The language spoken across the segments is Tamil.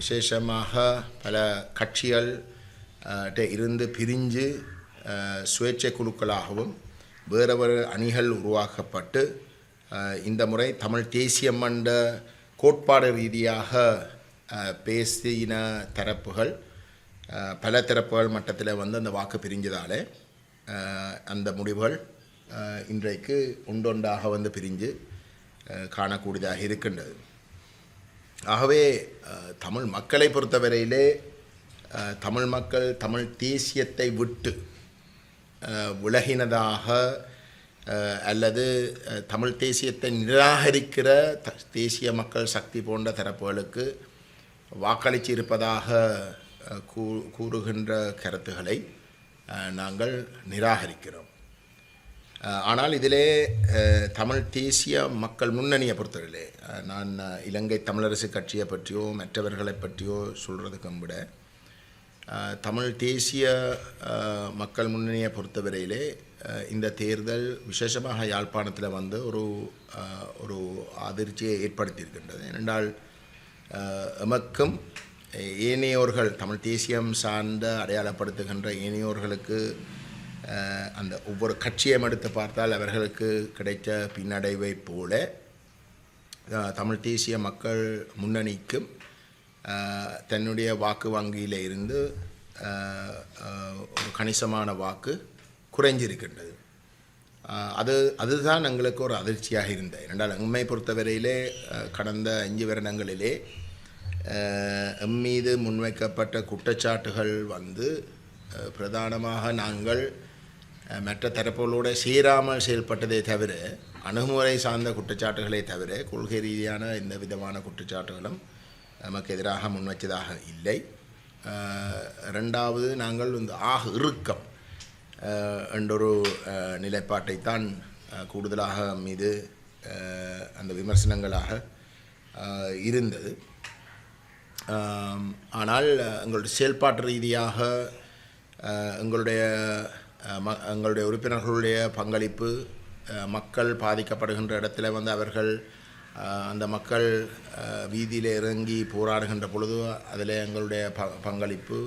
விசேஷமாக பல கட்சிகள் இருந்து பிரிஞ்சு சுயேட்சை குழுக்களாகவும் வேறு வேறு அணிகள் உருவாக்கப்பட்டு இந்த முறை தமிழ் தேசியம் என்ற கோட்பாடு ரீதியாக பேசின தரப்புகள் பல தரப்புகள் மட்டத்தில் வந்து அந்த வாக்கு பிரிஞ்சதாலே அந்த முடிவுகள் இன்றைக்கு ஒன்றொன்றாக வந்து பிரிஞ்சு காணக்கூடியதாக இருக்கின்றது. ஆகவே தமிழ் மக்களை பொறுத்தவரையிலே தமிழ் மக்கள் தமிழ் தேசியத்தை விட்டு உலகினதாக விலகினதாக அல்லது தமிழ் தேசியத்தை நிராகரிக்கிற த தேசிய மக்கள் சக்தி போன்ற தரப்புகளுக்கு வாக்களித்து இருப்பதாக கூ கூறுகின்ற கருத்துக்களை நாங்கள் நிராகரிக்கிறோம். ஆனால் இதிலே தமிழ் தேசிய மக்கள் முன்னணியை பொறுத்தவரையிலே நான் இலங்கை தமிழரசு கட்சியை பற்றியோ மற்றவர்களை பற்றியோ சொல்கிறதுக்கும் விட தமிழ் தேசிய மக்கள் முன்னணியை பொறுத்தவரையிலே இந்த தேர்தல் விசேஷமாக யாழ்ப்பாணத்தில் வந்து ஒரு ஒரு அதிர்ச்சியை ஏற்படுத்தியிருக்கின்றது. ஏனென்றால் எமக்கும் ஏனையோர்கள் தமிழ் தேசியம் சார்ந்த அடையாளப்படுத்துகின்ற ஏனையோர்களுக்கு அந்த ஒவ்வொரு கட்சியை எடுத்து பார்த்தால் அவர்களுக்கு கிடைத்த பின்னடைவை போல தமிழ் தேசிய மக்கள் முன்னணிக்கும் தன்னுடைய வாக்கு வங்கியில் இருந்து ஒரு கணிசமான வாக்கு குறைஞ்சிருக்கின்றது. அது அதுதான் எங்களுக்கு ஒரு அதிர்ச்சியாக இருந்தது. இரண்டால் எம்மை பொறுத்தவரையிலே கடந்த அஞ்சு வருடங்களிலே எம் மீது முன்வைக்கப்பட்ட குற்றச்சாட்டுகள் வந்து பிரதானமாக நாங்கள் மற்ற தரப்புகளோடு சேராமல் செயல்பட்டதே தவிர அணுகுமுறை சார்ந்த குற்றச்சாட்டுகளை தவிர கொள்கை ரீதியான எந்த விதமான குற்றச்சாட்டுகளும் நமக்கு எதிராக முன்வைச்சதாக இல்லை. ரெண்டாவது நாங்கள் இந்த ஆக இறுக்கம் என்றொரு நிலைப்பாட்டைத்தான் கூடுதலாக மீது அந்த விமர்சனங்களாக இருந்தது. ஆனால் எங்களுடைய செயல்பாட்டு ரீதியாக எங்களுடைய ம எங்களுடைய உறுப்பினர்களுடைய பங்களிப்பு மக்கள் பாதிக்கப்படுகின்ற இடத்துல வந்து அவர்கள் அந்த மக்கள் வீதியில் இறங்கி போராடுகின்ற பொழுது அதில் எங்களுடைய ப பங்களிப்பு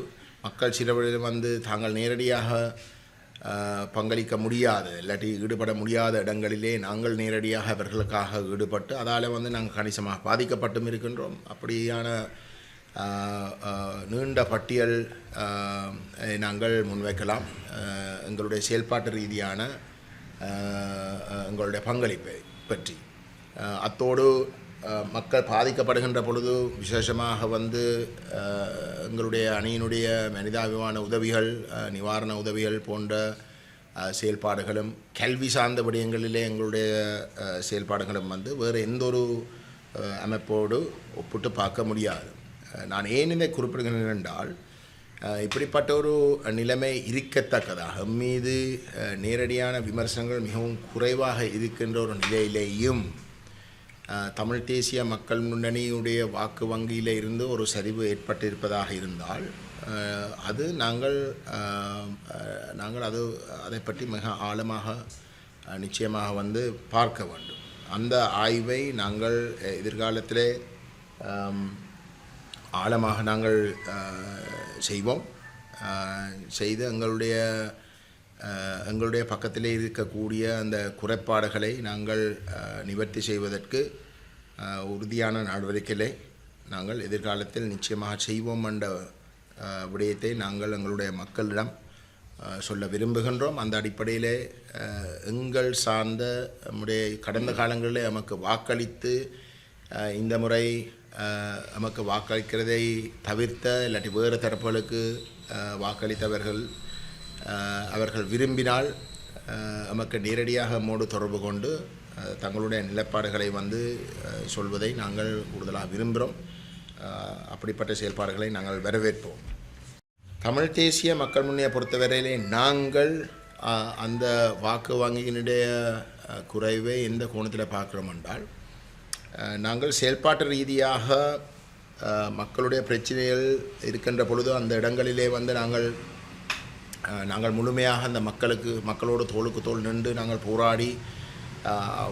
மக்கள் சிறுவழியில் வந்து தாங்கள் நேரடியாக பங்களிக்க முடியாத இல்லாட்டி ஈடுபட முடியாத இடங்களிலே நாங்கள் நேரடியாக அவர்களுக்காக ஈடுபட்டு அதால் வந்து நாங்கள் கணிசமாக பாதிக்கப்பட்டும் இருக்கின்றோம். அப்படியான நீண்ட பட்டியல் நாங்கள் முன்வைக்கலாம். எங்களுடைய செயல்பாட்டு ரீதியான எங்களுடைய பங்களிப்பை பற்றி. அத்தோடு மக்கள் பாதிக்கப்படுகின்ற பொழுது விசேஷமாக வந்து எங்களுடைய அணியினுடைய மனிதாபிமான உதவிகள் நிவாரண உதவிகள் போன்ற செயல்பாடுகளும் கல்வி சார்ந்த விடயங்களிலே எங்களுடைய செயல்பாடுகளும் வந்து வேறு எந்த ஒரு அமைப்போடு ஒப்பிட்டு பார்க்க முடியாது. நான் ஏன் இதை குறிப்பிடுகிறேன் என்றால் இப்படிப்பட்ட ஒரு நிலைமை இருக்கத்தக்கதாக மீது நேரடியான விமர்சனங்கள் மிகவும் குறைவாக இருக்கின்ற ஒரு நிலையிலேயும் தமிழ் தேசிய மக்கள் முன்னணியுடைய வாக்கு வங்கியில் இருந்து ஒரு சரிவு ஏற்பட்டிருப்பதாக இருந்தால் அது நாங்கள் நாங்கள் அது அதை பற்றி மிக ஆழமாக நிச்சயமாக வந்து பார்க்க வேண்டும். அந்த ஆய்வை நாங்கள் எதிர்காலத்திலே ஆழமாக நாங்கள் செய்வோம். செய்து எங்களுடைய எங்களுடைய பக்கத்திலே இருக்கக்கூடிய அந்த குறைபாடுகளை நாங்கள் நிவர்த்தி செய்வதற்கு உறுதியான நடவடிக்கைகளை நாங்கள் எதிர்காலத்தில் நிச்சயமாக செய்வோம் என்ற விடயத்தை நாங்கள் எங்களுடைய மக்களிடம் சொல்ல விரும்புகின்றோம். அந்த அடிப்படையிலே எங்கள் சார்ந்த நம்முடைய கடந்த காலங்களிலே நமக்கு வாக்களித்து இந்த முறை நமக்கு வாக்களிக்கிறதை தவிர்த்த இல்லாட்டி வேறு தரப்புகளுக்கு வாக்களித்தவர்கள் அவர்கள் விரும்பினால் நமக்கு நேரடியாக மோடு தொடர்பு கொண்டு தங்களுடைய நிலைப்பாடுகளை வந்து சொல்வதை நாங்கள் கூடுதலாக விரும்புகிறோம். அப்படிப்பட்ட செயல்பாடுகளை நாங்கள் வரவேற்போம். தமிழ் தேசிய மக்கள் முன்னையை பொறுத்தவரையிலே நாங்கள் அந்த வாக்கு வங்கியினுடைய குறைவை எந்த கோணத்தில் பார்க்குறோம் என்றால் நாங்கள் செயல்பாட்டு ரீதியாக மக்களுடைய பிரச்சனைகள் இருக்கின்ற பொழுது அந்த இடங்களிலே வந்து நாங்கள் நாங்கள் முழுமையாக அந்த மக்களுக்கு மக்களோடு தோளுக்கு தோள் நின்று நாங்கள் போராடி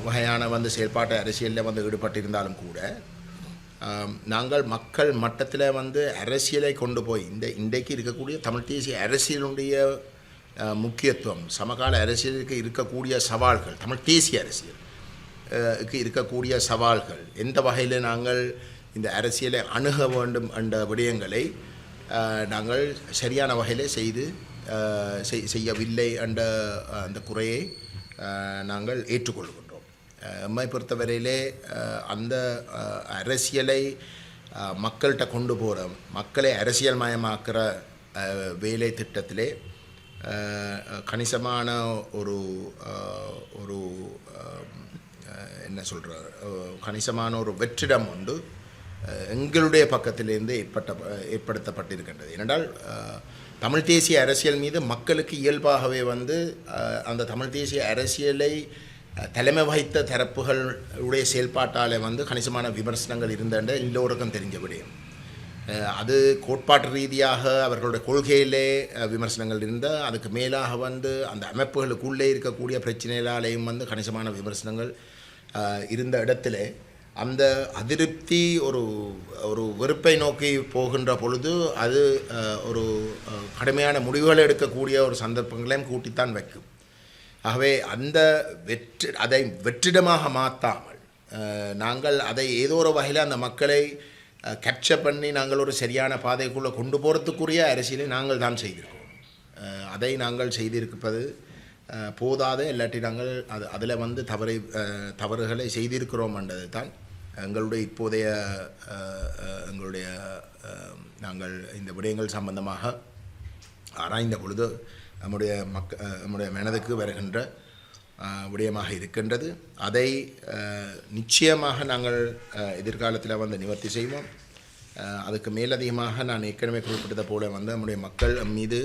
வகையான வந்து செயல்பாட்டு அரசியலில் வந்து ஈடுபட்டிருந்தாலும் கூட நாங்கள் மக்கள் மட்டத்தில் வந்து அரசியலை கொண்டு போய் இந்த இன்றைக்கு இருக்கக்கூடிய தமிழ் தேசிய அரசியலுடைய முக்கியத்துவம் சமகால அரசியலுக்கு இருக்கக்கூடிய சவால்கள் தமிழ் தேசிய அரசியல் இருக்கக்கூடிய சவால்கள். எந்த வகையில் நாங்கள் இந்த அரசியலை அணுக வேண்டும் என்ற விடயங்களை நாங்கள் சரியான வகையில் செய்து செய்- செய்யவில்லை என்ற அந்த குறையை நாங்கள் ஏற்றுக்கொள்கின்றோம். எம்மை பொறுத்தவரையிலே அந்த அரசியலை மக்கள்கிட்ட கொண்டு போகிற மக்களை அரசியல் மயமாக்குற வேலை திட்டத்திலே கணிசமான ஒரு ஒரு என்ன சொல்கிறார் கணிசமான ஒரு வெற்றிடம் உண்டு. எங்களுடைய பக்கத்திலிருந்து ஏற்பட்ட ஏற்படுத்தப்பட்டிருக்கின்றது. ஏனென்றால் தமிழ் தேசிய அரசியல் மீது மக்களுக்கு இயல்பாகவே வந்து அந்த தமிழ் தேசிய அரசியலை தலைமை வகித்த தரப்புகளுடைய செயல்பாட்டாலே வந்து கணிசமான விமர்சனங்கள் இருந்தன்ற எல்லோருக்கும் தெரிஞ்ச விடயம். அது கோட்பாட்டு ரீதியாக அவர்களுடைய கொள்கையிலே விமர்சனங்கள் இருந்தால் அதுக்கு மேலாக வந்து அந்த அமைப்புகளுக்குள்ளே இருக்கக்கூடிய பிரச்சனைகளாலேயும் வந்து கணிசமான விமர்சனங்கள் இருந்த இடத்துல அந்த அதிருப்தி ஒரு ஒரு வெறுப்பை நோக்கி போகின்ற பொழுது அது ஒரு கடுமையான முடிவுகளை எடுக்கக்கூடிய ஒரு சந்தர்ப்பங்களையும் கூட்டித்தான் வைக்கும். ஆகவே அந்த வெற்றி அதை வெற்றிடமாக மாற்றாமல் நாங்கள் அதை ஏதோ ஒரு வகையில் அந்த மக்களை கேப்சர் பண்ணி நாங்கள் ஒரு சரியான பாதைக்குள்ளே கொண்டு போகிறதுக்குரிய அரசியலை நாங்கள் தான் செய்திருக்கோம் அதை நாங்கள் செய்திருப்பது போதாத. இல்லாட்டி நாங்கள் அது அதில் வந்து தவறை தவறுகளை செய்திருக்கிறோம் என்றது தான் எங்களுடைய இப்போதைய எங்களுடைய நாங்கள் இந்த விடயங்கள் சம்பந்தமாக ஆராய்ந்த பொழுது நம்முடைய மக்க நம்முடைய மனதுக்கு வருகின்ற விடயமாக இருக்கின்றது. அதை நிச்சயமாக நாங்கள் எதிர்காலத்தில் வந்து நிவர்த்தி செய்வோம். அதுக்கு மேலதிகமாக நான் ஏற்கனவே குறிப்பிட்டது போல வந்து நம்முடைய மக்கள் மீது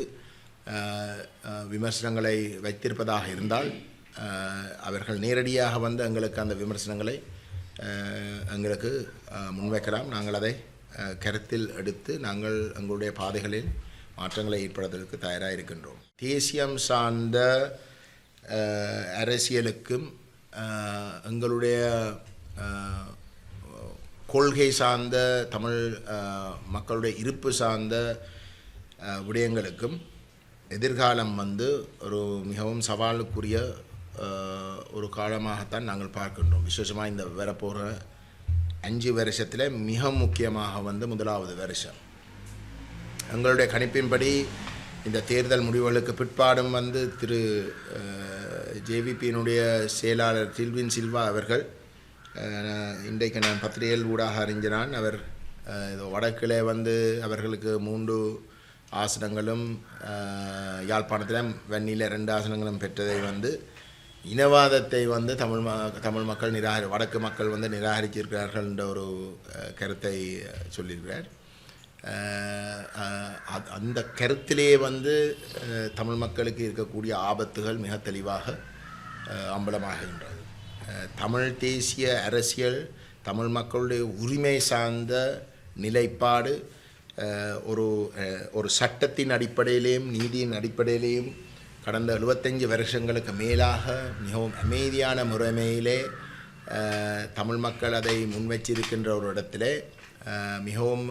விமர்சனங்களை வைத்திருப்பதாக இருந்தால் அவர்கள் நேரடியாக வந்து எங்களுக்கு அந்த விமர்சனங்களை எங்களுக்கு முன்வைக்கலாம். நாங்கள் அதை கருத்தில் எடுத்து நாங்கள் எங்களுடைய பாதைகளில் மாற்றங்களை ஏற்படுவதற்கு தயாராக இருக்கின்றோம் தேசியம் சார்ந்த அரசியலுக்கும் எங்களுடைய கொள்கை சார்ந்த தமிழ் மக்களுடைய இருப்பு சார்ந்த விடயங்களுக்கும் எதிர்காலம் வந்து ஒரு மிகவும் சவாலுக்குரிய ஒரு காலமாகத்தான் நாங்கள் பார்க்கின்றோம். விசேஷமாக இந்த வரப்போகிற அஞ்சு வருஷத்தில் மிக முக்கியமாக வந்து முதலாவது வருஷம். எங்களுடைய கணிப்பின்படி இந்த தேர்தல் முடிவுகளுக்கு பிற்பாடும் வந்து திரு ஜேவிபியினுடைய செயலாளர் தில்வின் சில்வா அவர்கள் இன்றைக்கு நான் பத்திரிகையில் ஊடாக அறிஞ்சினான் அவர் அஹ், வடக்கிலே வந்து அவர்களுக்கு மூன்று ஆசனங்களும் யாழ்ப்பாணத்தில் வன்னியில் ரெண்டு ஆசனங்களும் பெற்றதை வந்து இனவாதத்தை வந்து தமிழ் ம தமிழ் மக்கள் நிராகரி வடக்கு மக்கள் வந்து நிராகரிச்சிருக்கிறார்கள் என்ற ஒரு கருத்தை சொல்லியிருக்கிறார். அந்த கருத்திலே வந்து தமிழ் மக்களுக்கு இருக்கக்கூடிய ஆபத்துகள் மிக தெளிவாக அம்பலமாகின்றது. தமிழ் தேசிய அரசியல் தமிழ் மக்களுடைய உரிமை சார்ந்த நிலைப்பாடு ஒரு ஒரு சட்டத்தின் அடிப்படையிலேயும் நீதியின் அடிப்படையிலேயும் கடந்த 75 வருஷங்களுக்கு மேலாக மிகவும் அமைதியான முறைமையிலே தமிழ் மக்கள் அதை முன்வச்சிருக்கின்ற ஒரு இடத்திலே மிகவும்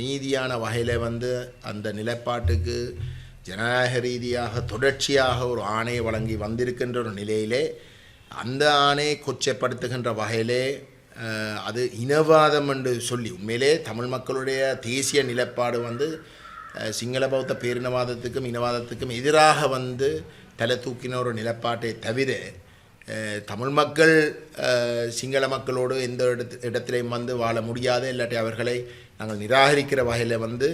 நீதியான வகையில் வந்து அந்த நிலைப்பாட்டுக்கு ஜனநாயக ரீதியாக தொடர்ச்சியாக ஒரு ஆணை வழங்கி வந்திருக்கின்ற ஒரு நிலையிலே அந்த ஆணையை கொச்சைப்படுத்துகின்ற வகையிலே அது இனவாதம் என்று சொல்லி உண்மையிலே தமிழ் மக்களுடைய தேசிய நிலப்பாடு வந்து சிங்கள பௌத்த பேரினவாதத்துக்கும் இனவாதத்துக்கும் எதிராக வந்து தலை தூக்கின ஒரு நிலப்பாட்டை தவிர தமிழ் மக்கள் சிங்கள மக்களோடு எந்த இடத்து இடத்திலையும் வந்து வாழ முடியாது. இல்லாட்டி அவர்களை நாங்கள் நிராகரிக்கிற வகையில் வந்து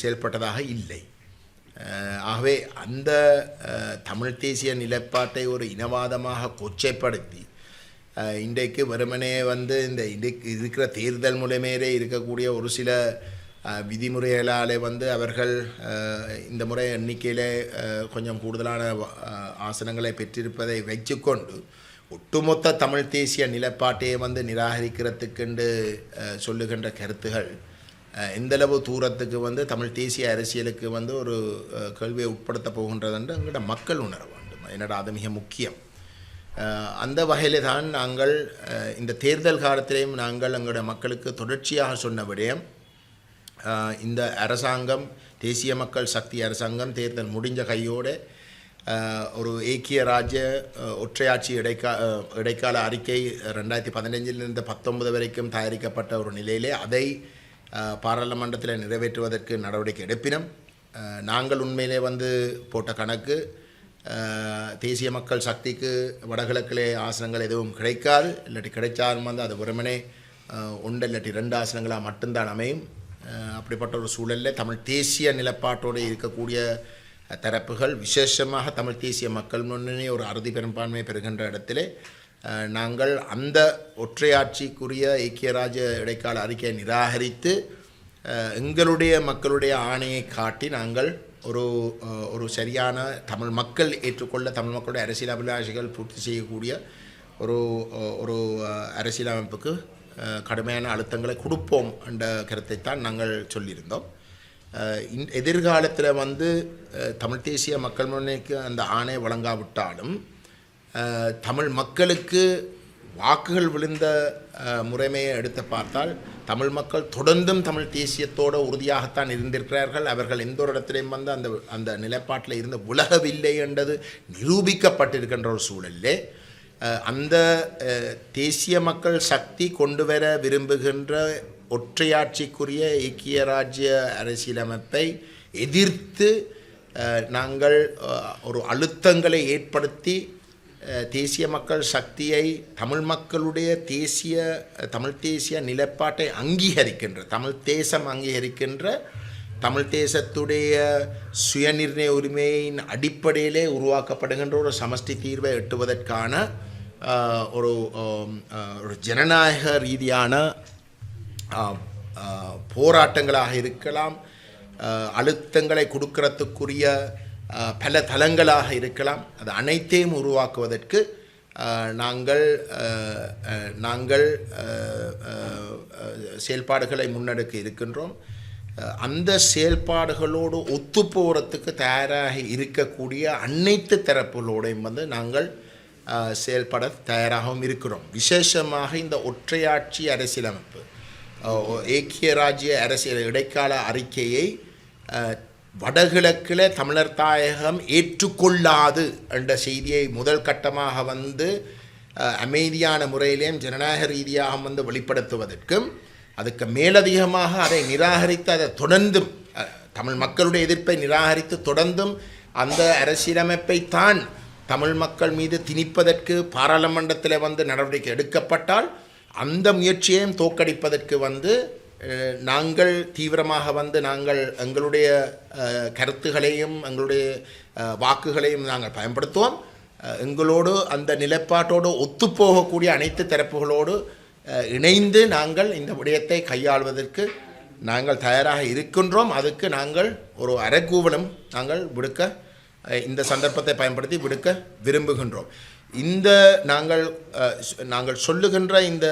செயல்பட்டதாக இல்லை. ஆகவே அந்த தமிழ் தேசிய நிலப்பாட்டை ஒரு இனவாதமாக கொச்சைப்படுத்தி இன்றைக்கு வெறுமனே வந்து இந்த இன்றைக்கு இருக்கிற தேர்தல் முறைமையிலே இருக்கக்கூடிய ஒரு சில விதிமுறைகளாலே வந்து அவர்கள் இந்த முறை எண்ணிக்கையிலே கொஞ்சம் கூடுதலான ஆசனங்களை பெற்றிருப்பதை வைத்துக்கொண்டு ஒட்டுமொத்த தமிழ் தேசிய நிலைப்பாட்டையே வந்து நிராகரிக்கிறதுக்கென்று சொல்லுகின்ற கருத்துகள் எந்தளவு தூரத்துக்கு வந்து தமிழ் தேசிய அரசியலுக்கு வந்து ஒரு கேள்வியை உட்படுத்த போகின்றது என்று எங்கள்கிட்ட மக்கள் உணர வேண்டும். என்னடா அது மிக முக்கியம். அந்த வகையில் தான் நாங்கள் இந்த தேர்தல் காலத்திலேயும் நாங்கள் எங்களுடைய மக்களுக்கு தொடர்ச்சியாக சொன்ன விடயம் இந்த அரசாங்கம் தேசிய மக்கள் சக்தி அரசாங்கம் தேர்தல் முடிஞ்ச கையோடு ஒரு ஏக்கிய ராஜ்ய ஒற்றையாட்சி இடைக்கா இடைக்கால அறிக்கை ரெண்டாயிரத்தி பதினஞ்சிலிருந்து பத்தொன்பது வரைக்கும் தயாரிக்கப்பட்ட ஒரு நிலையிலே அதை பாராளுமன்றத்தில் நிறைவேற்றுவதற்கு நடவடிக்கை எடுப்பினோம் நாங்கள் உண்மையிலே வந்து போட்ட கணக்கு தேசிய மக்கள் சக்திக்கு வடகிழக்கிலே ஆசனங்கள் எதுவும் கிடைக்காது. இல்லாட்டி கிடைச்சாலும் வந்து அது வெறுமனே ஒன்று இல்லாட்டி ரெண்டு ஆசனங்களாக மட்டும்தான் அமையும். அப்படிப்பட்ட ஒரு சூழலில் தமிழ் தேசிய நிலப்பாட்டோடு இருக்கக்கூடிய தரப்புகள் விசேஷமாக தமிழ் தேசிய மக்கள் முன்னணி ஒரு அறுதி பெரும்பான்மை பெறுகின்ற இடத்திலே நாங்கள் அந்த ஒற்றையாட்சிக்குரிய ஐக்கிய ராஜ்ய இடைக்கால அறிக்கையை நிராகரித்து எங்களுடைய மக்களுடைய ஆணையை காட்டி நாங்கள் ஒரு ஒரு சரியான தமிழ் மக்கள் ஏற்றுக்கொள்ள தமிழ் மக்களுடைய அரசியல் அபிலாஷைகள் பூர்த்தி செய்யக்கூடிய ஒரு ஒரு அரசியலமைப்புக்கு கடுமையான அழுத்தங்களை கொடுப்போம் என்ற கருத்தைத்தான் நாங்கள் சொல்லியிருந்தோம். இன் எதிர்காலத்தில் வந்து தமிழ் தேசிய மக்கள் முன்னணிக்கு அந்த ஆணை வழங்காவிட்டாலும் தமிழ் மக்களுக்கு வாக்குகள் விழுந்த முறைமையை எடுத்து பார்த்தால் தமிழ் மக்கள் தொடர்ந்தும் தமிழ் தேசியத்தோடு உறுதியாகத்தான் இருந்திருக்கிறார்கள். அவர்கள் எந்த ஒரு இடத்திலையும் வந்து அந்த அந்த நிலைப்பாட்டில் இருந்து உலகவில்லை என்றது நிரூபிக்கப்பட்டிருக்கின்ற ஒரு சூழலிலே அந்த தேசிய மக்கள் சக்தி கொண்டு வர விரும்புகின்ற ஒற்றையாட்சிக்குரிய ஐக்கிய ராஜ்ய அரசியலமைப்பை எதிர்த்து நாங்கள் ஒரு அழுத்தங்களை ஏற்படுத்தி தேசிய மக்கள் சக்தியை தமிழ் மக்களுடைய தேசிய தமிழ் தேசிய நிலைப்பாட்டை அங்கீகரிக்கின்ற தமிழ் தேசம் அங்கீகரிக்கின்ற தமிழ் தேசத்துடைய சுயநிர்ணய உரிமையின் அடிப்படையிலே உருவாக்கப்படுகின்ற ஒரு சமஷ்டி தீர்வை எட்டுவதற்கான ஒரு ஒரு ஜனநாயக ரீதியான போராட்டங்களாக இருக்கலாம். அழுத்தங்களை கொடுக்கறதுக்குரிய பல தளங்களாக இருக்கலாம். அது அனைத்தையும் உருவாக்குவதற்கு நாங்கள் நாங்கள் செயல்பாடுகளை முன்னெடுக்க இருக்கின்றோம். அந்த செயல்பாடுகளோடு ஒத்து போகிறதுக்கு தயாராக இருக்கக்கூடிய அனைத்து தரப்புகளோடையும் வந்து நாங்கள் செயல்பட தயாராகவும் இருக்கிறோம். விசேஷமாக இந்த ஒற்றையாட்சி அரசியலமைப்பு ஏக்கிய ராஜ்ய அரசியல் இடைக்கால அறிக்கையை வடகிழக்கில் தமிழர் தாயகம் ஏற்றுக்கொள்ளாது என்ற செய்தியை முதல் கட்டமாக வந்து அமைதியான முறையிலேயும் ஜனநாயக ரீதியாக வந்து வெளிப்படுத்துவதற்கும் அதுக்கு மேலதிகமாக அதை நிராகரித்து அதை தொடர்ந்தும் தமிழ் மக்களுடைய எதிர்ப்பை நிராகரித்து தொடர்ந்தும் அந்த அரசியலமைப்பை தான் தமிழ் மக்கள் மீது திணிப்பதற்கு பாராளுமன்றத்தில் வந்து நடவடிக்கை எடுக்கப்பட்டால் அந்த முயற்சியையும் தோற்கடிப்பதற்கு வந்து நாங்கள் தீவிரமாக வந்து நாங்கள் எங்களுடைய கருத்துகளையும் எங்களுடைய வாக்குகளையும் நாங்கள் பயன்படுத்துவோம். எங்களோடு அந்த நிலைப்பாட்டோடு ஒத்துப்போகக்கூடிய அனைத்து தரப்புகளோடு இணைந்து நாங்கள் இந்த விடயத்தை கையாள்வதற்கு நாங்கள் தயாராக இருக்கின்றோம். அதுக்கு நாங்கள் ஒரு அரைக்கூவலும் நாங்கள் விடுக்க இந்த சந்தர்ப்பத்தை பயன்படுத்தி விடுக்க விரும்புகின்றோம். இந்த நாங்கள் நாங்கள் சொல்லுகின்ற இந்த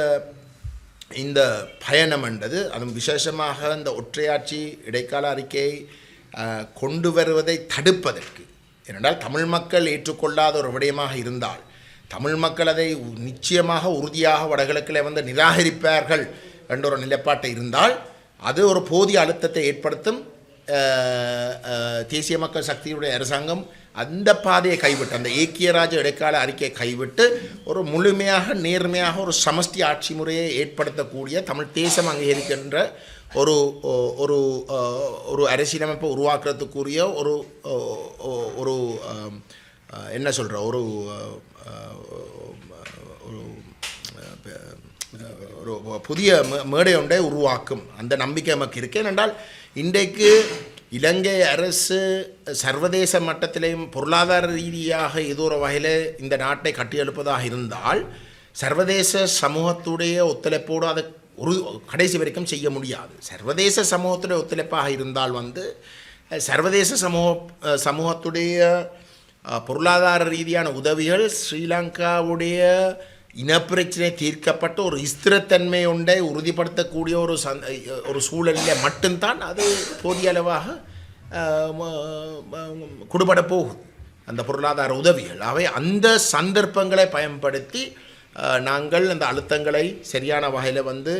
இந்த பயணம் என்றது அதுவும் விசேஷமாக இந்த ஒற்றையாட்சி இடைக்கால அறிக்கையை கொண்டு வருவதை தடுப்பதற்கு. ஏனென்றால் தமிழ் மக்கள் ஏற்றுக்கொள்ளாத ஒரு விடயமாக இருந்தால் தமிழ் மக்கள் அதை நிச்சயமாக உறுதியாக வடகிழக்கில் வந்து நிராகரிப்பார்கள் என்ற ஒரு நிலைப்பாட்டை இருந்தால் அது ஒரு போதிய அழுத்தத்தை ஏற்படுத்தும் தேசிய மக்கள் சக்தியுடைய அரசாங்கம் அந்த பாதையை கைவிட்டு அந்த ஏக்கிய ராஜ இடைக்கால அறிக்கையை கைவிட்டு ஒரு முழுமையாக நேர்மையாக ஒரு சமஷ்டி ஆட்சி முறையை ஏற்படுத்தக்கூடிய தமிழ் தேசம் அங்கீகரிக்கின்ற ஒரு ஒரு ஒரு அரசியலமைப்பை உருவாக்குறதுக்குரிய ஒரு ஒரு என்ன சொல்கிற ஒரு ஒரு ஒரு புதிய மே- மேடை ஒன்றை உருவாக்கும் அந்த நம்பிக்கை நமக்கு இருக்கு. ஏனென்றால் இன்றைக்கு இலங்கை அரசு சர்வதேச மட்டத்திலையும் பொருளாதார ரீதியாக ஏதோ ஒரு வகையில் இந்த நாட்டை கட்டியெழுப்பதாக இருந்தால் சர்வதேச சமூகத்துடைய ஒத்துழைப்போடு அதை ஒரு கடைசி வரைக்கும் செய்ய முடியாது. சர்வதேச சமூகத்துடைய ஒத்துழைப்பாக இருந்தால் வந்து சர்வதேச சமூக சமூகத்துடைய பொருளாதார ரீதியான உதவிகள் ஸ்ரீலங்காவுடைய இனப்பிரச்சனை தீர்க்கப்பட்ட ஒரு ஸ்திரத்தன்மை ஒன்றை உறுதிப்படுத்தக்கூடிய ஒரு சந் ஒரு சூழலில் மட்டும்தான் அது போதிய அளவாக குடுபட போகுது. அந்த பொருளாதார உதவிகள். அவை அந்த சந்தர்ப்பங்களை பயன்படுத்தி நாங்கள் அந்த அழுத்தங்களை சரியான வகையில் வந்து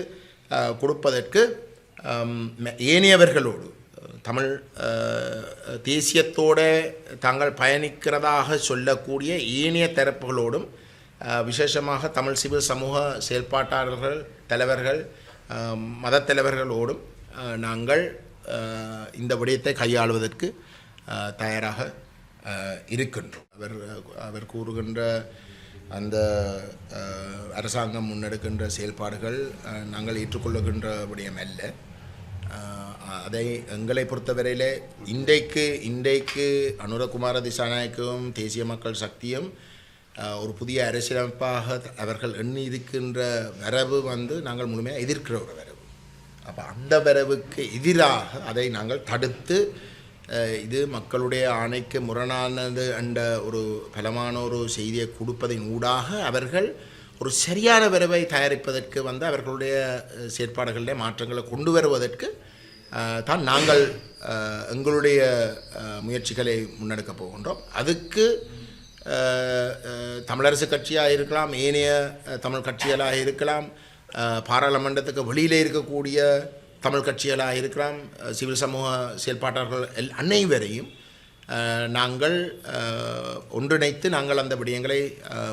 கொடுப்பதற்கு ஏனையவர்களோடு தமிழ் தேசியத்தோடு தாங்கள் பயணிக்கிறதாக சொல்லக்கூடிய ஏனைய தரப்புகளோடும் விசேஷமாக தமிழ் சிவில் சமூக செயல்பாட்டாளர்கள் தலைவர்கள் மதத்தலைவர்களோடும் நாங்கள் இந்த விடயத்தை கையாளுவதற்கு தயாராக இருக்கின்றோம். அவர் அவர் கூறுகின்ற அந்த அரசாங்கம் முன்னெடுக்கின்ற செயல்பாடுகள் நாங்கள் ஏற்றுக்கொள்ளுகின்ற விடயம் அல்ல அதை எங்களை பொறுத்தவரையிலே இன்றைக்கு இன்றைக்கு அனுரகுமார திசாநாயக்கும் தேசிய மக்கள் சக்தியும் ஒரு புதிய அரசியலமைப்பாக அவர்கள் எண்ணி இருக்கின்ற வரவு வந்து நாங்கள் முழுமையாக எதிர்க்கிற ஒரு வரவு. அப்போ அந்த வரவுக்கு எதிராக அதை நாங்கள் தடுத்து இது மக்களுடைய ஆணைக்கு முரணானது என்ற ஒரு பலமான ஒரு செய்தியை கொடுப்பதின் ஊடாக அவர்கள் ஒரு சரியான வரவை தயாரிப்பதற்கு வந்து அவர்களுடைய செயற்பாடுகளில் மாற்றங்களை கொண்டு வருவதற்கு தான் நாங்கள் எங்களுடைய முயற்சிகளை முன்னெடுக்கப் போகின்றோம். அதுக்கு தமிழரசு கட்சியாக இருக்கலாம் ஏனைய தமிழ் கட்சிகளாக இருக்கலாம் பாராளுமன்றத்துக்கு வெளியில் இருக்கக்கூடிய தமிழ் கட்சிகளாக இருக்கலாம் சிவில் சமூக செயல்பாட்டாளர்கள் எல் அனைவரையும் நாங்கள் ஒன்றிணைத்து நாங்கள் அந்த விடயங்களை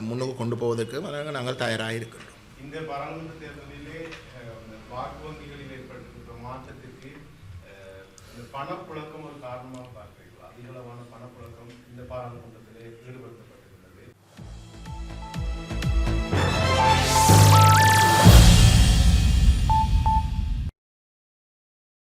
முன்னுக்கு கொண்டு போவதற்கு நாங்கள் தயாராக இருக்கின்றோம். இந்த பாராளுமன்ற தேர்தலிலே அஹ், இந்த வாக்கு வங்கிகளில் ஏற்பட்டிருக்கிற மாற்றத்திற்கு அஹ், இந்த பணப்புழக்கம் ஒரு காரணமாக பார்க்கிறேன்